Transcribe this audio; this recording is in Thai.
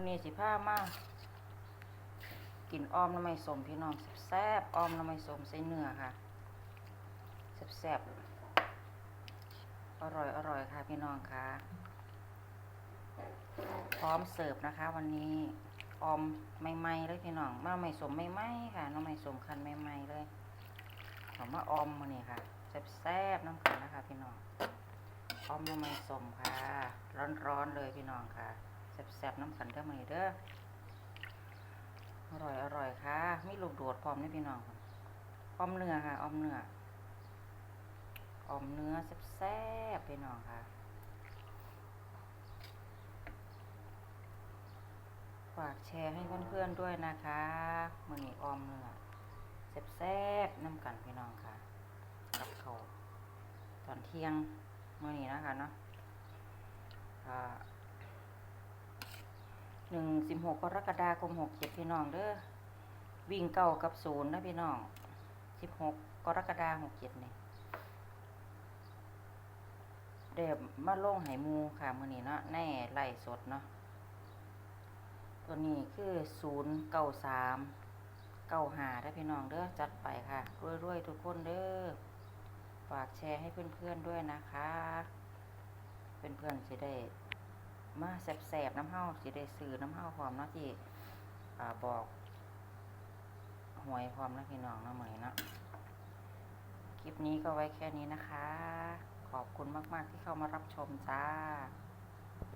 อนี้สิพามากินอ้อมน้ำไม่สมพี่น้องแซ่บอ้อมน้ำไม่สมใส่เนื้อค่ะแซ่บอร่อยอร่อยค่ะพี่น้องค่ะ พร้อมเสิร์ฟนะคะ วันนี้ออมใหม่ๆเลยพี่น้องมาไม่สมใหม่ๆค่ะ น้ำไม่สมคันใหม่ๆเลยถามว่าออมมานี่ค่ะแซ่บๆน้ำกันนะคะ พี่น้องออมน้ำไม่สมค่ะ ร้อนๆเลยพี่น้องค่ะ แซ่บๆน้ำกันก็มาเด้ออร่อยอร่อยค่ะมีลูกโดดพร้อมนี่พี่น้องออมเนื้อค่ะออมเนื้อออมเนื้อแซ่บๆพี่น้องค่ะฝากแชร์ให้เพื่อนๆด้วยนะคะมือนี้ออมเนื้อแซ่บๆน้ำกันพี่น้องค่ะกับเขาตอนเที่ยงมือนี้นะคะเนาะ หนึ่งสิบหกกรกฎาคมหกเจ็ดพี่น้องเด้อวิ่งเก้ากับศูนย์นะพี่น้องสิบหกกรกฎาหกเจ็ดเนี่ยเดี๋ยวมาลงไหมูค่ะมือนี้เนาะแน่ไล่สดเนาะตัวนี้คือศูนย์เก้าสามเก้าหาได้พี่น้องเด้อจัดไปค่ะรวยๆทุกคนเด้อฝากแชร์ให้เพื่อนๆด้วยนะคะ เพื่อนๆสิได้ มาแสบๆน้ำเห้าสิได้ซื้อน้ำเห้าพร้อมเนาะที่อ่าบอกหวยพร้อมนะพี่น้องนะเหมยนะคลิปนี้ก็ไว้แค่นี้นะคะ ขอบคุณมาก ๆ ที่เข้ามารับชมจ้า